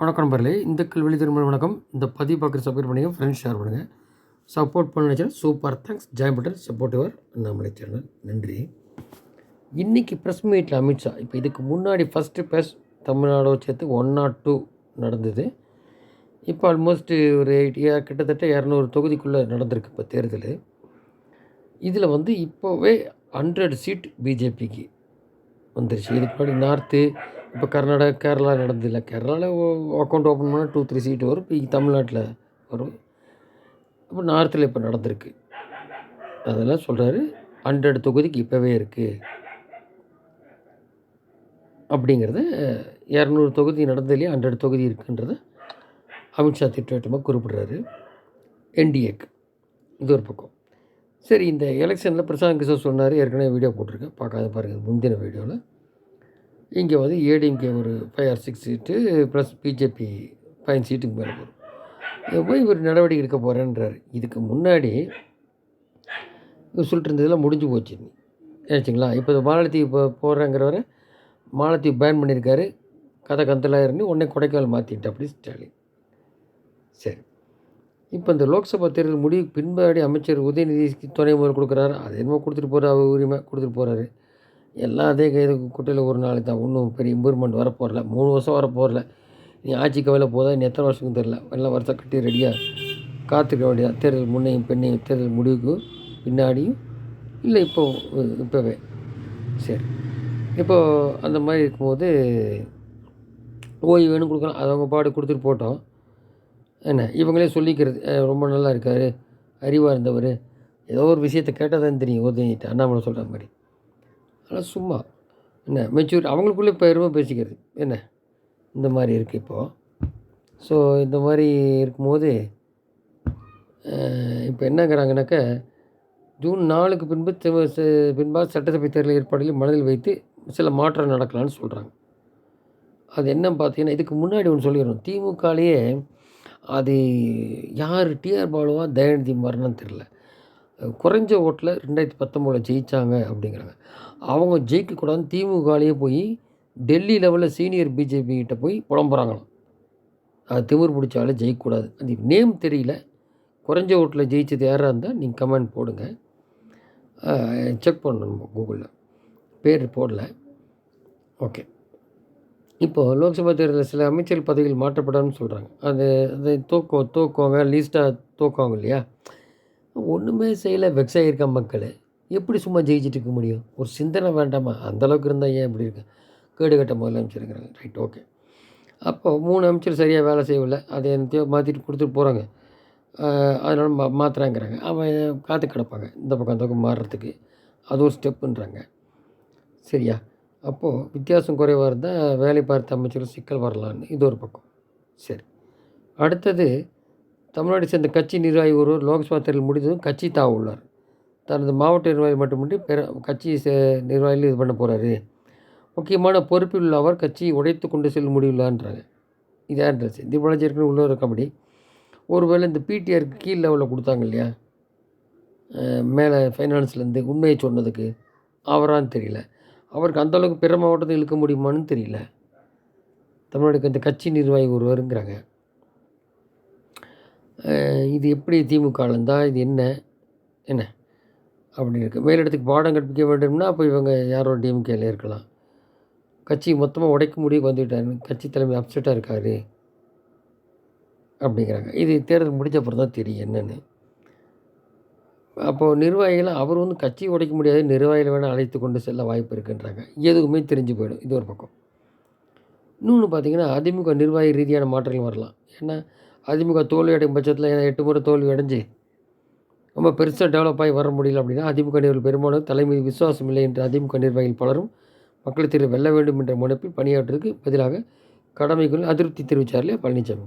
வணக்கம் நண்பர்களே. இந்த கல்வெளி திரும்ப வணக்கம். இந்த பதிவு பார்க்குற சப்போர்ட் பண்ணுங்கள் ஃப்ரெண்ட்ஸ் ஷேர் பண்ணுங்கள் சப்போர்ட் பண்ண நினச்சா சூப்பர் தேங்க்ஸ் ஜாயின் பட்டன் சப்போர்ட்டிவர் நம்மளை சேனல் நன்றி. இன்றைக்கி ப்ரெஸ் மீட்டில் அமித்ஷா. இப்போ இதுக்கு முன்னாடி ஃபஸ்ட்டு ப்ரெஸ் தமிழ்நாடோட சேர்த்து ஒன் நாட் டூ நடந்தது. இப்போ ஆல்மோஸ்ட்டு ஒரு எயிட் கிட்டத்தட்ட இரநூறு தொகுதிக்குள்ளே நடந்திருக்கு இப்போ தேர்தல். இதில் வந்து இப்போவே ஹண்ட்ரட் சீட் பிஜேபிக்கு வந்துருச்சு. இதுக்கு முன்னாடி நார்த்து இப்போ கர்நாடகா கேரளா நடந்ததில்ல. கேரளாவில் அக்கௌண்ட் ஓப்பன் பண்ணால் டூ த்ரீ சீட் வரும். இப்போ தமிழ்நாட்டில் வரும். இப்போ நார்த்தில் இப்போ நடந்திருக்கு. அதெல்லாம் சொல்கிறாரு ஹண்ட்ரட் தொகுதிக்கு இப்போவே இருக்குது அப்படிங்கிறத இரநூறு தொகுதி நடந்ததுலேயே ஹண்ட்ரட் தொகுதி இருக்குன்றத அமித்ஷா திட்டவட்டமாக குறிப்பிட்றாரு. என்டிஏக்கு இது ஒரு பக்கம். சரி இந்த எலெக்ஷனில் பிரசாந்த் கிஷோர் சொன்னார். ஏற்கனவே வீடியோ போட்டிருக்கேன். பார்க்காத பாருங்கள் முந்தின வீடியோவில் இங்கே வந்து ஏடிஎம்கே ஒரு five or six seat plus BJP five சீட்டுக்கு மேலே போகும் போய் இவர் நடவடிக்கை எடுக்க போகிறேன்றார் இதுக்கு முன்னாடி இவர் சொல்லிட்டு இருந்ததெல்லாம் முடிஞ்சு போச்சு நினச்சிங்களா? இப்போ மாலத்தீவு இப்போ போகிறேங்கிறவரை மாலத்தீவு பேன் பண்ணியிருக்காரு. கதை கந்தலாயிருந்து உடனே கொடைக்கால் மாற்றிட்டு அப்படி ஸ்டாலின். சரி. இப்போ இந்த லோக்சபா தேர்தல் முடிவு பின்பாடி அமைச்சர் உதயநிதிக்கு துணை முதல் கொடுக்குறாரு? அது என்னமோ கொடுத்துட்டு போகிறார் அவர் உரிமை கொடுத்துட்டு போகிறாரு எல்லாம் அதே கைது குட்டையில் ஒரு நாளைக்கு தான். ஒன்றும் பெரிய இம்ப்ரூவ்மெண்ட் வரப்போகிறல மூணு வருஷம் வரப்போகிறல நீ ஆட்சி கவலை போதா? நீ எத்தனை வருஷத்துக்கு தெரில எல்லாம் வருஷம் கட்டி ரெடியாக காத்துக்க வேண்டியதான் தேர்தல் முன்னையும் பெண்ணையும் தேர்தல் முடிவுக்கு பின்னாடியும் இல்லை இப்போ இப்போவே. சரி. இப்போது அந்த மாதிரி இருக்கும்போது ஓய்வு வேணும் கொடுக்கலாம். அது அவங்க பாடு கொடுத்துட்டு போட்டோம். என்ன? இவங்களே சொல்லிக்கிறது. ரொம்ப நல்லா இருக்கார். அறிவாக இருந்தவர். ஏதோ ஒரு விஷயத்தை கேட்டால் தான் தெரியும். உதவிட்டு அண்ணாமலை சொல்கிற மாதிரி. ஆனால் சும்மா. என்ன மெச்சூர் அவங்களுக்குள்ளே பெருமை பேசிக்கிறது. என்ன இந்த மாதிரி இருக்குது இப்போது ஸோ இந்த மாதிரி இருக்கும்போது இப்போ என்னங்கிறாங்கனாக்க ஜூன் நாலுக்கு பின்பு பின்பாக சட்டசபை தேர்தல் ஏற்பாடுகளை மனதில் வைத்து சில மாற்றம் நடக்கலாம்னு சொல்கிறாங்க அது என்னன்னு பார்த்தீங்கன்னா இதுக்கு முன்னாடி ஒன்று சொல்லிடுறோம் திமுகலேயே அது யார் டிஆர் பாலுவா தயாநிதி மரணம் தெரில குறைஞ்ச ஓட்டில் ரெண்டாயிரத்தி பத்தொம்போதில் ஜெயித்தாங்க அப்படிங்கிறாங்க. அவங்க ஜெயிக்கக்கூடாதுன்னு திமுகலேயே போய் டெல்லி லெவலில் சீனியர் பிஜேபிகிட்ட போய் புலம்புறாங்களாம். அது திமிர் பிடிச்சாலே ஜெயிக்கக்கூடாது. அது நேம் தெரியல. குறைஞ்ச ஓட்டில் ஜெயிச்சது யாராக இருந்தால் நீங்கள் கமெண்ட் போடுங்க. செக் பண்ணணும் கூகுளில். பேர் போடல. ஓகே. இப்போது லோக்சபா தேர்தலில் சில அமைச்சர் பதவிகள் மாற்றப்படாதுன்னு சொல்கிறாங்க அது அதை தூக்கம் தூக்குவாங்க லீஸ்ட்டாக தூக்குவாங்க இல்லையா? ஒன்றுமே செய்யலை வெக்ஸ் ஆகியிருக்க மக்கள். எப்படி சும்மா ஜெயிச்சுட்டு இருக்க முடியும்? ஒரு சிந்தனை வேண்டாமா? அந்தளவுக்கு இருந்தால் ஏன் இப்படி இருக்கு? கேடு கட்ட முதல்ல ரைட் ஓகே அப்போ மூணு அமைச்சர் சரியாக வேலை செய்யவில்லை. அதை என்னத்தையோ மாற்றிட்டு கொடுத்துட்டு போகிறாங்க அதனால் மா மாற்றுறாங்கிறாங்க அவன் காற்று கிடப்பாங்க. இந்த பக்கம் அந்த பக்கம் மாறுறதுக்கு. அது ஒரு ஸ்டெப்புன்றாங்க சரியா? அப்போது வித்தியாசம் குறைவாக இருந்தால் வேலை பார்த்த அமைச்சரும் சிக்கல் வரலான்னு. இது ஒரு பக்கம். சரி. அடுத்தது தமிழ்நாடு சேர்ந்த கட்சி நிர்வாகி ஒருவர் லோக்சபா தேர்தல் முடிந்ததும் கட்சி தாவ உள்ளார். தனது மாவட்ட நிர்வாகி மட்டுமின்றி பிற கட்சி நிர்வாகிகள் இது பண்ண போகிறாரு முக்கியமான பொறுப்பில் உள்ள அவர் கட்சியை உடைத்து கொண்டு செல்ல முடியலான்றாங்க இது யார்ன்றது தீபாவளி ஏற்கனவே உள்ள இருக்கபடி ஒருவேளை இந்த பிடிஆருக்கு கீழ் லெவலில் கொடுத்தாங்க இல்லையா? மேலே ஃபைனான்ஸ்லேருந்து உண்மையை சொன்னதுக்கு. அவரான்னு தெரியல. அவருக்கு அந்தளவுக்கு பிற மாவட்டத்தை இழுக்க முடியுமான்னு தெரியல. தமிழ்நாடுக்கு இந்த கட்சி நிர்வாகி ஒருவருங்கிறாங்க. இது எப்படி திமுக இருந்தால் இது என்ன என்ன? அப்படி இருக்குது மேலிடத்துக்கு பாடம் கற்பிக்க வேண்டும்னா அப்போ இவங்க யாரோட டிஎம்கேல இருக்கலாம். கட்சி மொத்தமாக உடைக்க முடிவு வந்துவிட்டாரு கட்சி தலைமை அப்செட்டாக இருக்கார். அப்படிங்கிறாங்க. இது தேர்தல் முடிஞ்ச அப்புறம் தான் தெரியும் என்னென்னு. அப்போது நிர்வாகிகள் அவர் வந்து கட்சி உடைக்க முடியாது. நிர்வாகிகள் வேணால் அழைத்து கொண்டு செல்ல வாய்ப்பு இருக்குன்றாங்க. எதுவுமே தெரிஞ்சு போயிடும். இது ஒரு பக்கம். இன்னொன்று பார்த்தீங்கன்னா அதிமுக நிர்வாகி ரீதியான மாற்றங்கள் வரலாம். ஏன்னா அதிமுக தோல்வி அடையும் பட்சத்தில் எட்டு முறை தோல்வி அடைஞ்சு ரொம்ப பெருசாக டெவலப் ஆகி வர முடியல அப்படின்னா அதிமுக நிர்வாகிகள் பெரும்பாலும் தலைமை விசுவாசம் இல்லை என்று அதிமுக நிர்வாகிகள் பலரும் மக்கள் தீர்வு வெல்ல வேண்டும் என்ற முனைப்பில் பணியாற்றுவதற்கு பதிலாக கடமைக்குள் அதிருப்தி தெரிவித்தார் இல்லையா பழனிசாமி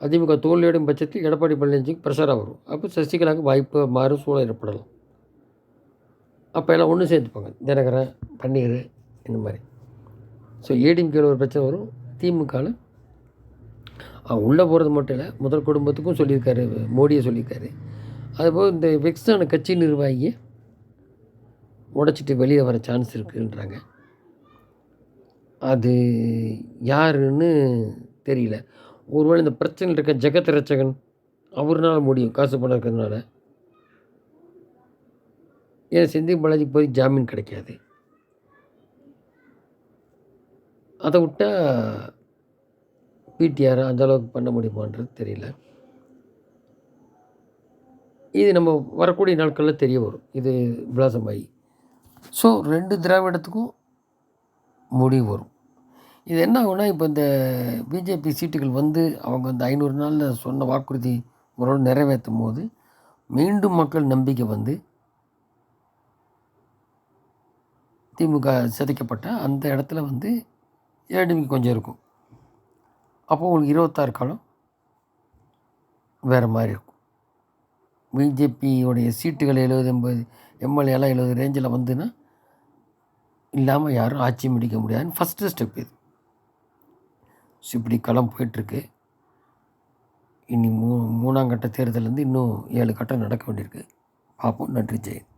அதிமுக தோல்வியடையும் பட்சத்தில் எடப்பாடி பழனிசாமிக்கு ப்ரெஷராக வரும். அப்போ சசிகலாவுக்கு வாய்ப்பு மாறும் சூழல் ஏற்படலாம். அப்போ எல்லாம் ஒன்று சேர்த்துப்பாங்க. தினகரன் பன்னீர் இந்த மாதிரி. ஸோ ஏடிஎம்கேல ஒரு பிரச்சனை வரும். திமுகவில் உள்ளே போகிறது மட்டும் இல்லை முதல் குடும்பத்துக்கும் சொல்லியிருக்காரு மோடியை சொல்லியிருக்காரு. அதுபோல் இந்த வெக்ஸான கட்சி நிர்வாகியை உடச்சிட்டு வெளியே வர சான்ஸ் இருக்குன்றாங்க. அது யாருன்னு தெரியல. ஒருவேளை இந்த பிரச்சனையில் இருக்க ஜெகத் ரச்சகன் அவர்னால முடியும் காசு பணம் இருக்கிறதுனால. ஏன் செந்தில் பாலாஜிக்கு போய் ஜாமீன் கிடைக்காது? அதை விட்டால் பிடிஆர் அந்த அளவுக்கு பண்ண முடியுமான்றது தெரியல. இது நம்ம வரக்கூடிய நாட்களில் தெரிய வரும். இது விலாசமாயி ஸோ ரெண்டு திராவிடத்துக்கும் முடிவு வரும். இது என்ன ஆகும்னா இப்போ இந்த பிஜேபி சீட்டுகள் வந்து அவங்க இந்த ஐநூறு நாளில் சொன்ன வாக்குறுதி முறையோடு நிறைவேற்றும் போது மீண்டும் மக்கள் நம்பிக்கை வந்து திமுக சிதைக்கப்பட்ட அந்த இடத்துல வந்து ஏடிஎம்கே கொஞ்சம் இருக்கும். அப்போ உங்களுக்கு இருபத்தாறு காலம் வேறு மாதிரி இருக்கும். பிஜேபியோடைய சீட்டுகள் எழுபது எண்பது எம்எல்ஏலாம் எழுபது ரேஞ்சில் வந்துன்னா இல்லாமல் யாரும் ஆட்சி முடிக்க முடியாதுன்னு ஃபஸ்ட்டு ஸ்டெப் இது. ஸோ இப்படி களம் போயிட்டுருக்கு. இனி மூ மூணாம் கட்ட தேர்தல் வந்து இன்னும் ஏழு கட்டம் நடக்க வேண்டியிருக்கு. பார்ப்போம். நன்றி. ஜெயன்